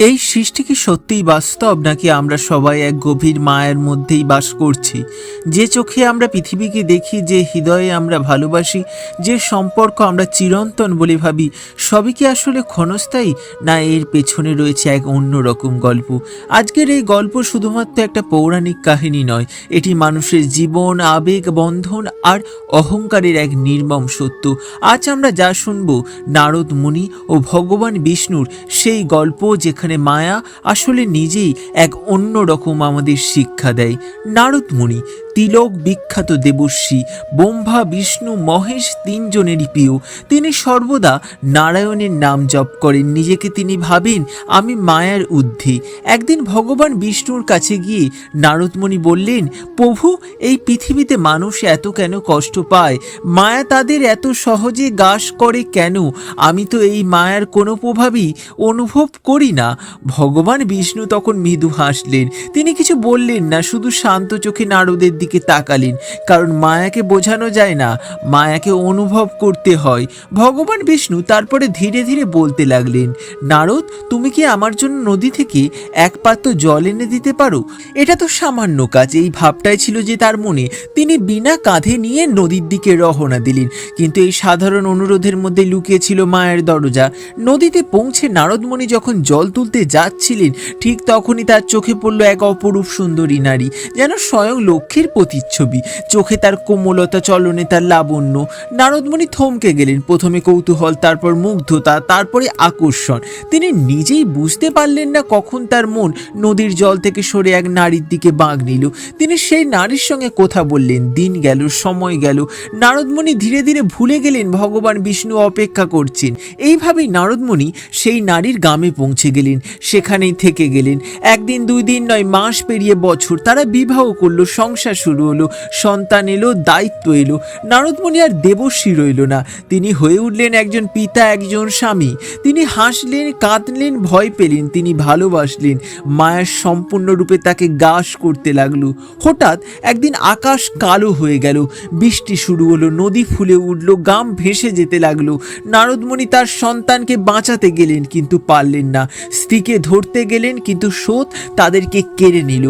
এই সৃষ্টি কি সত্যিই বাস্তব নাকি আমরা সবাই এক গভীর মায়ের মধ্যেই বাস করছি? যে চোখে আমরা পৃথিবীকে দেখি, যে হৃদয়ে আমরা ভালোবাসি, যে সম্পর্ক আমরা চিরন্তন বলে ভাবি, সবই কি আসলে ক্ষণস্থায়ী? না, এর পেছনে রয়েছে এক অন্যরকম গল্প। আজকের এই গল্প শুধুমাত্র একটা পৌরাণিক কাহিনী নয়, এটি মানুষের জীবন, আবেগ, বন্ধন আর অহংকারের এক নির্মম সত্য। আজ আমরা যা শুনব, নারদ মুনি ও ভগবান বিষ্ণুর সেই গল্প যেখানে মায়া আসলে নিজেই এক অন্য রকম আমাদের শিক্ষা দেয়। নারদ মুনি তিলক বিখ্যাত দেবর্ষী, ব্রহ্মা, বিষ্ণু, মহেশ তিনজনেরই প্রিয়। তিনি সর্বদা নারায়ণের নাম জপ করেন। নিজেকে তিনি ভাবেন, আমি মায়ার ঊর্ধ্বে। একদিন ভগবান বিষ্ণুর কাছে গিয়ে নারদমণি বললেন, প্রভু, এই পৃথিবীতে মানুষ এত কেন কষ্ট পায়? মায়া তাদের এত সহজে গাস করে কেন? আমি তো এই মায়ার কোনো প্রভাবই অনুভব করি না। ভগবান বিষ্ণু তখন মৃদু হাসলেন। তিনি কিছু বললেন না, শুধু শান্ত চোখে নারদের দিকে তাকালেন, কারণ মায়াকে বোঝানো যায় না, মায়াকে অনুভব করতে হয়। ভগবান বিষ্ণু তারপরে ধীরে ধীরে বলতে লাগলেন, নারদ, তুমি কি আমার জন্য নদী থেকে এক পাত্র জল এনে দিতে পারো? এটা তো সামান্য কাজ, এই ভাবটাই ছিল যে তার মনে। তিনি বিনা কাঁধে নিয়ে নদীর দিকে রওনা দিলেন, কিন্তু এই সাধারণ অনুরোধের মধ্যে লুকিয়ে ছিল মায়ের দরজা। নদীতে পৌঁছে নারদমণি যখন জল তুলতে যাচ্ছিলেন, ঠিক তখনই তার চোখে পড়ল এক অপরূপ সুন্দরী নারী, যেন স্বয়ং লক্ষ্মীর প্রতিচ্ছবি। চোখে তার কোমলতা, চলনে তার লাবণ্য। নারদমণি থমকে গেলেন। প্রথমে কৌতূহল, তারপর মুগ্ধতা, তারপরে আকর্ষণ। তিনি নিজেই বুঝতে পারলেন না কখন তার মন নদীর জল থেকে সরে এক নারীর দিকে বাঁক নিল। তিনি সেই নারীর সঙ্গে কথা বললেন। দিন গেল, সময় গেল। নারদমণি ধীরে ধীরে ভুলে গেলেন, ভগবান বিষ্ণু অপেক্ষা করছেন। এইভাবেই নারদমণি সেই নারীর গ্রামে পৌঁছে গেলেন। সেখানেই থেকে গেলেন। একদিন, দুই দিন নয়, মাস পেরিয়ে বছর তারা বিবাহ করল, সংসার শুরু হলো, সন্তান এলো, দায়িত্ব এলো। নারদমণি আর দেবশ্রী রইল না। তিনি হয়ে উঠলেন একজন পিতা, একজন স্বামী। তিনি হাসলেন, কাঁদলেন, ভয় পেলেন, তিনি ভালোবাসলেন। মায়ের সম্পূর্ণরূপে তাকে গাস করতে লাগল। হঠাৎ একদিন আকাশ কালো হয়ে গেল। বৃষ্টি শুরু হলো, নদী ফুলে উঠল গাম ভেসে যেতে লাগল। নারদমণি তার সন্তানকে বাঁচাতে গেলেন, কিন্তু পারলেন না। স্ত্রীকে ধরতে গেলেন, কিন্তু স্রোত তাদেরকে কেড়ে নিল।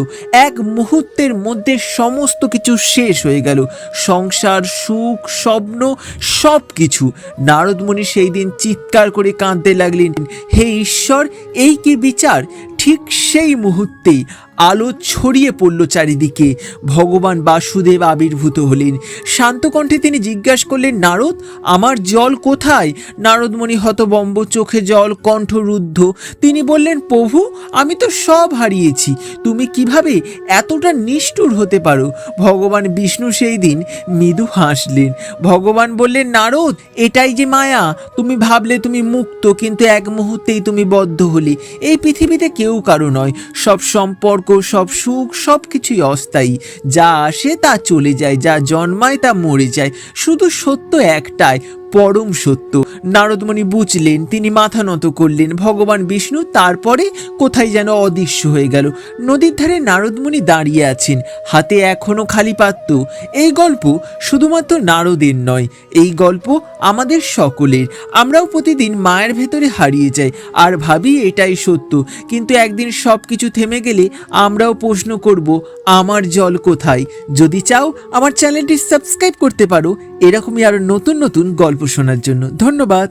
এক মুহূর্তের মধ্যে সমস্ত কিছু শেষ হয়ে গেল। সংসার, সুখ, স্বপ্ন সব কিছু নারদমণি সেই দিন চিৎকার করে কাঁদতে লাগলেন। হে ঈশ্বর, এই কি বিচার? ঠিক সেই মুহূর্তেই আলো ছড়িয়ে পড়ল চারিদিকে। ভগবান বাসুদেব আবির্ভূত হলেন। শান্ত কণ্ঠে তিনি জিজ্ঞাসা করলেন, নারদ, আমার জল কোথায়? নারদমণি হতবম্ব চোখে জল কণ্ঠরুদ্ধ তিনি বললেন, প্রভু, আমি তো সব হারিয়েছি। তুমি কীভাবে এতটা নিষ্ঠুর হতে পারো? ভগবান বিষ্ণু সেই দিন মৃদু হাসলেন। ভগবান বললেন, নারদ, এটাই যে মায়া। তুমি ভাবলে তুমি মুক্ত, কিন্তু এক মুহূর্তেই তুমি বদ্ধ হলে। এই পৃথিবীতে কেউ কারও নয়। সব সম্পর্ক সব সুখ, সব কিছুই অস্থায়ী। যা আসে তা চলে যায়, যা জন্মায় তা মরে যায়। শুধু সত্য একটাই পরম সত্য। নারদমণি বুঝলেন, তিনি মাথা নত করলেন, ভগবান বিষ্ণু তারপরে কোথায় যেন অদৃশ্য হয়ে গেল। নদীর ধারে নারদমণি দাঁড়িয়ে আছেন, হাতে এখনও খালি পাত্র। এই গল্প শুধুমাত্র নারদের নয়, এই গল্প আমাদের সকলের। আমরাও প্রতিদিন মায়ের ভেতরে হারিয়ে যাই, আর ভাবি এটাই সত্য। কিন্তু একদিন সব কিছু থেমে গেলে আমরাও প্রশ্ন করব, আমার জল কোথায়? যদি চাও, আমার চ্যানেলটি সাবস্ক্রাইব করতে পারো। এরকমই আরও নতুন নতুন শোনার জন্য ধন্যবাদ।